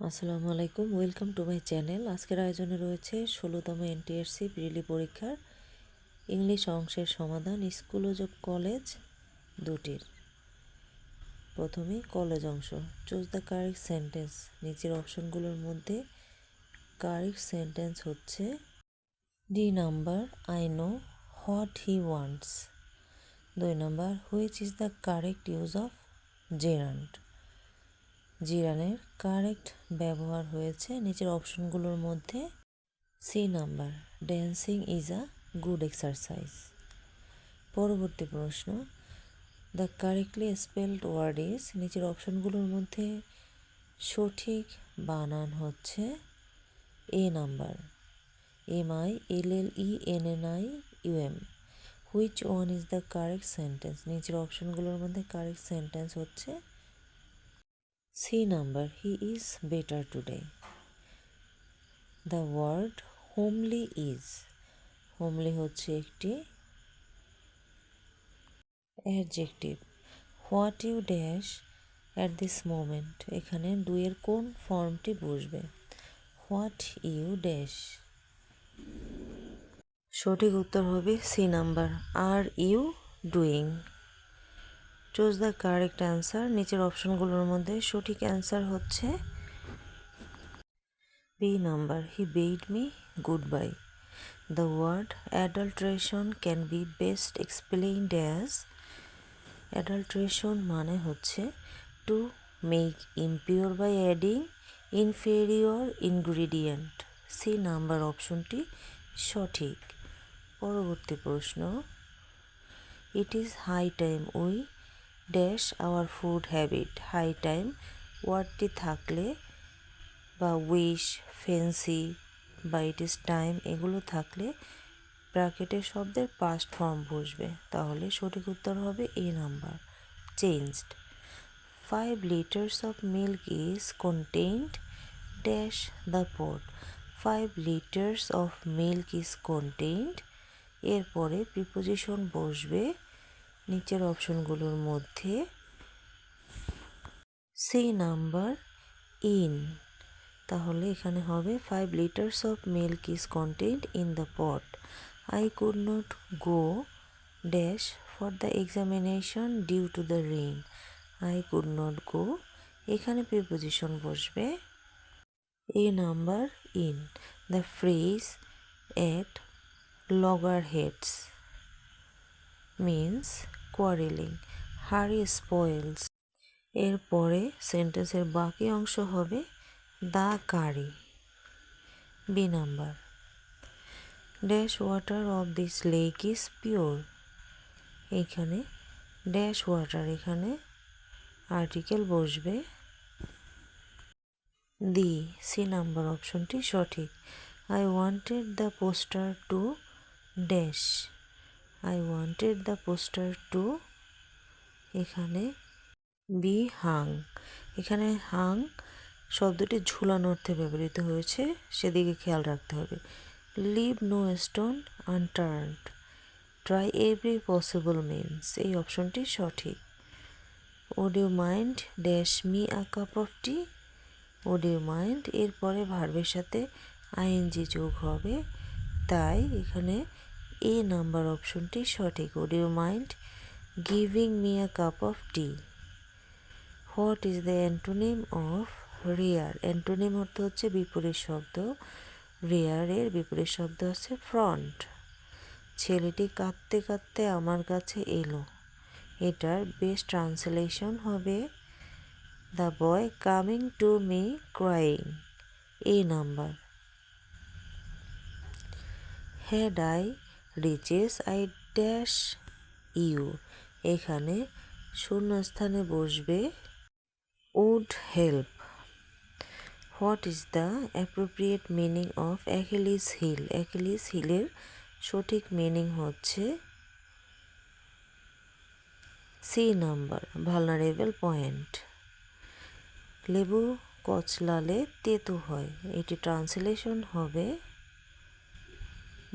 আসসালামু আলাইকুম, welcome to my channel. আজকের আয়োজনে রয়েছে ষোলোতম এনটিআরসি প্রিলি পরীক্ষার ইংলিশ অংশের সমাধান স্কুল ও কলেজ দুটির। প্রথমে কলেজ অংশ। Choose the correct sentence. নিচের অপশনগুলোর মধ্যে কারেক্ট সেন্টেন্স হচ্ছে D number, I know what he wants. দুই number, which is the correct use of gerund জিরানের correct ব্যবহার হয়েছে। নিচের অপশনগুলোর মধ্যে C number dancing is a good exercise পরবর্তী প্রশ্ন the correctly spelled word is নিচের অপশনগুলোর মধ্যে সঠিক বানান হচ্ছে A number M I L L E N N I U M which one is the correct sentence নিচের অপশনগুলোর মধ্যে কারেক্ট সেন্টেন্স হচ্ছে C number he is better today the word homely is homely হচ্ছে একটি adjective what you dash at this moment এখানে দুয়ের কোন ফর্মটি বসবে? হোয়াট ইউ ড্যাশ সঠিক উত্তর হবে C number are you doing choose the correct answer নিচের অপশনগুলোর মধ্যে সঠিক অ্যান্সার হচ্ছে B number he bade me goodbye the word adulteration can be best explained as adulteration মানে হচ্ছে to make impure by adding inferior ingredient C number অপশনটি সঠিক। পরবর্তী প্রশ্ন it is high time we dash our food habit high time ওয়ার্ডটি থাকলে বা wish fancy বা ইট ইস time এগুলো থাকলে ব্র্যাকেটের শব্দের পাস্ট ফর্ম বসবে। তাহলে সঠিক উত্তর হবে A number changed five litres of milk is contained dash the pot five litres of milk is contained এরপরে প্রিপোজিশন বসবে নিচের অপশনগুলোর মধ্যে সি নাম্বার ইন। তাহলে এখানে হবে five litres of milk is content in the pot I could not go dash for the examination due to the rain I could not go এখানে preposition বসবে A number in. The phrase at loggerheads means quarrelling hurry spoils এরপরে সেন্টেন্সের বাকি অংশ হবে, the curry B number dash water of this lake is pure এখানে dash water এখানে article বসবে। দি সি নাম্বার অপশনটি সঠিক। I wanted the poster to dash I wanted the poster to এখানে বি হাং এখানে হাং শব্দটি ঝুলানো অর্থে ব্যবহৃত হয়েছে, সেদিকে খেয়াল রাখতে হবে। Leave no stone unturned try every possible means এই অপশনটি সঠিক। Would you mind dash me a cup of tea would you mind এরপরে ভার্বের সাথে আইএনজি যোগ হবে। তাই এখানে এ নাম্বার অপশনটি সঠিক। Would you mind giving me a cup of tea what is the antonym of rare antonym অর্থ হচ্ছে বিপরীত শব্দ। রেয়ারের বিপরীত শব্দ হচ্ছে ফ্রন্ট ছেলেটি কাঁদতে কাঁদতে আমার কাছে এলো। এটার বেস্ট ট্রান্সলেশন হবে। The boy coming to me crying এই number. Had I riches I dash you. এখানে শূন্যস্থানে বসবে। Would help. What is the appropriate meaning of Achilles heel? Achilles হিলের সঠিক মিনিং হচ্ছে সি নাম্বার, ভালনারেবল পয়েন্ট। লেবু কচলালে তেতো হয়। এটি ট্রান্সলেশন হবে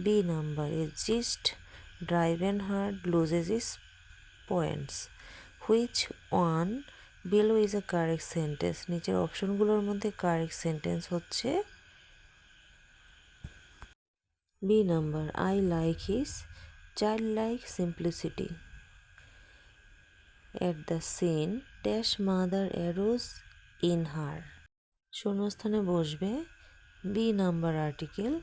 B number a gist drive and hard loses is points which one below is a correct sentence নিচের অপশনগুলোর মধ্যে কারেক্ট সেন্টেন্স হচ্ছে B number I like his child like simplicity at the scene dash mother arose in her শূন্যস্থানে বসবে B number article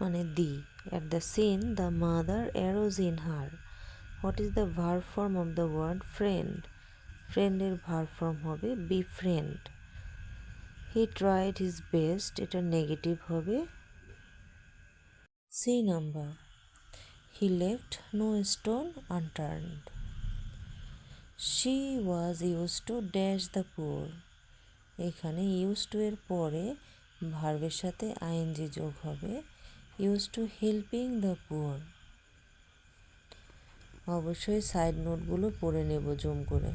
মানে the at the scene the mother arose in her what is the verb form of the word friend ফ্রেন্ডের verb form হবে B friend he tried his best এটা negative হবে। C number he left no stone unturned she was use to dash the poor এখানে use to এর পরে ভার্বের সাথে ING যোগ হবে। Use to helping the poor অবশ্যই সাইড নোটগুলো পড়ে নেব জুম করে।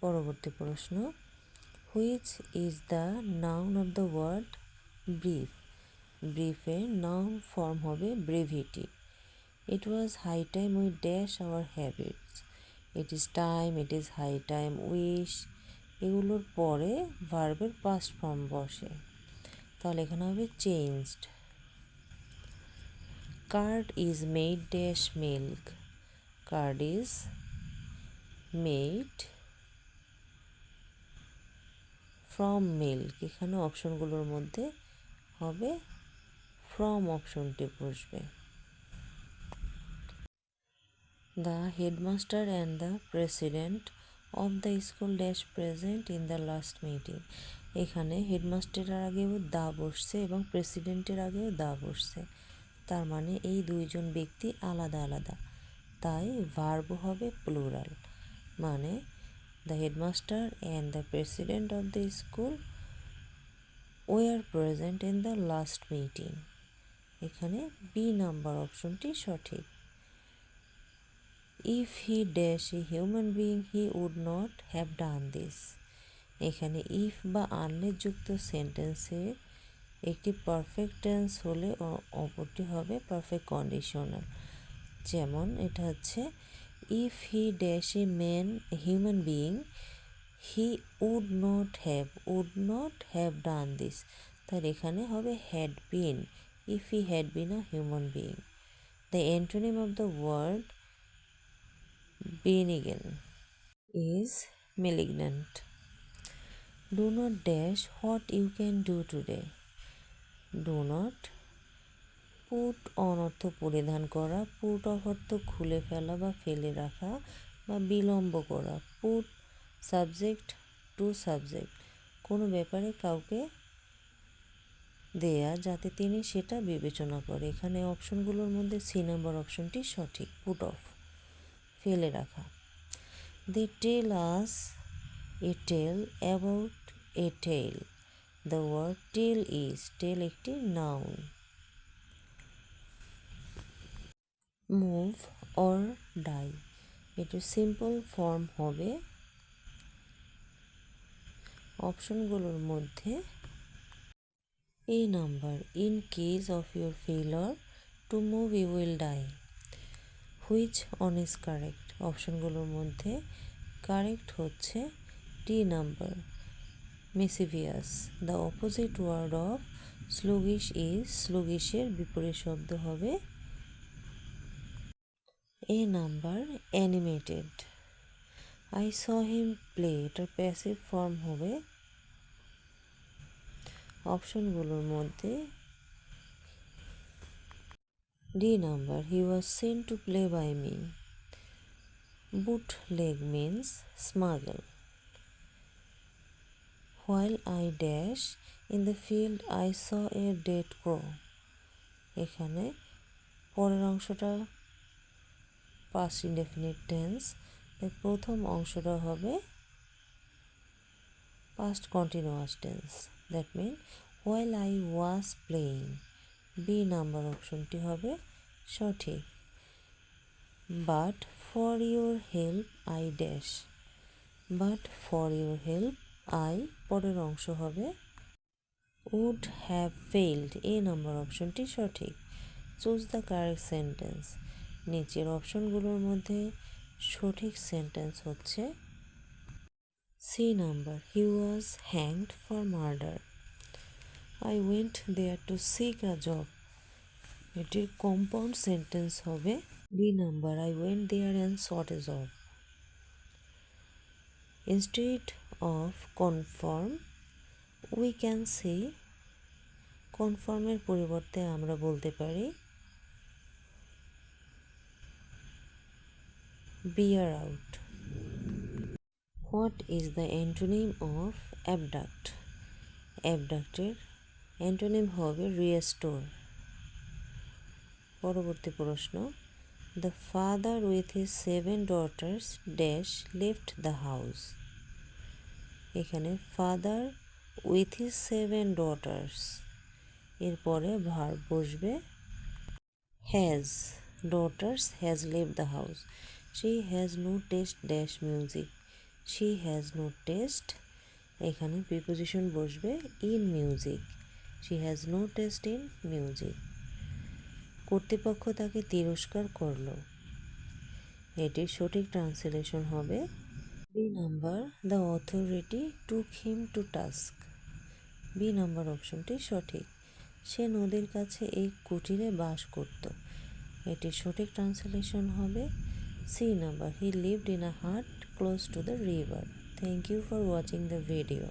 পরবর্তী প্রশ্ন which is the noun of the word brief ব্রিফের noun form হবে brevity it was high time we dash our habits it is time it is high time wish এগুলোর পরে ভার্বের পাস্ট ফর্ম বসে। তাহলে এখানে হবে changed curd is made dash milk curd is made from milk এখানে অপশনগুলোর মধ্যে হবে ফ্রম অপশনটি বসবে। The headmaster and the president of the school dash present in the last meeting এখানে হেডমাস্টারের আগেও দা বসছে এবং প্রেসিডেন্টের আগেও দা বসছে। তার মানে এই দুইজন ব্যক্তি আলাদা আলাদা। তাই ভার্ব হবে প্লুরাল। মানে the headmaster and the president of the school were present in the last meeting. এখানে বি নাম্বার অপশনটি সঠিক। If he dash a human being, he would not have done this. এখানে ইফ বা আনলে যুক্ত সেন্টেন্সের একটি পারফেক্ট টেন্স হলে অপরটি হবে পারফেক্ট কন্ডিশনাল যেমন এটা হচ্ছে if he dash a man human being he would not have would not have done this তার এখানে হবে had been if he had been a human being the antonym of the word benign is malignant. Do not dash what you can do today. Do not put on অর্থ পরিধান করা put off অর্থ খুলে ফেলা বা ফেলে রাখা বা বিলম্ব করা। পুট সাবজেক্ট টু সাবজেক্ট কোনো ব্যাপারে কাউকে দেয়া যাতে তিনি সেটা বিবেচনা করে। এখানে অপশনগুলোর মধ্যে সি নাম্বার অপশনটি সঠিক। পুট অফ ফেলে রাখা। They tell us a tale about a tale the word tale is tale একটি নাউন মুভ অর ডাই এটির সিম্পল ফর্ম হবে। অপশনগুলোর মধ্যে A number in case of your failure to move you will die which one is correct অপশনগুলোর মধ্যে correct হচ্ছে D number mischievous the opposite word of sluggish is স্লুগিশের বিপরীত শব্দ হবে A number animated I saw him play এটার passive form হবে। অপশনগুলোর মধ্যে D number he was sent to play by me bootleg means smuggle while I dash in the field I saw a dead crow এখানে পরের অংশটা past indefinite tense প্রথম অংশটা হবে past continuous tense that mean while I was playing B number অপশনটি হবে সঠিক. But for your help I dash but for your help I, পরের অংশ হবে would have failed A number অপশনটি সঠিক। চুজ দ্য কারেক্ট সেন্টেন্স নিচের অপশনগুলোর মধ্যে সঠিক সেন্টেন্স হচ্ছে C number. He was hanged for murder I went there to seek a job এটির কম্পাউন্ড সেন্টেন্স হবে B number. I went there and sought a job instead of confirm we can see কনফার্মের পরিবর্তে আমরা বলতে পারি bear out what is the antonym of abduct অ্যাবডাক্টের antonym হবে restore পরবর্তী প্রশ্ন the father with his seven daughters dash left the house এখানে father with his seven daughters এরপরে verb বসবে has daughters has Lev the house she has no taste dash music she has no taste এখানে preposition বসবে in music she has no taste in music কর্তৃপক্ষ তাকে তিরস্কার করল। এটির সঠিক ট্রান্সলেশন হবে B number the authority took him to task B number অপশনটি সঠিক। সে নদীর কাছে এই কুটিরে বাস করত। এটির সঠিক ট্রান্সলেশন হবে C number he lived in a hut close to the river thank you for watching the video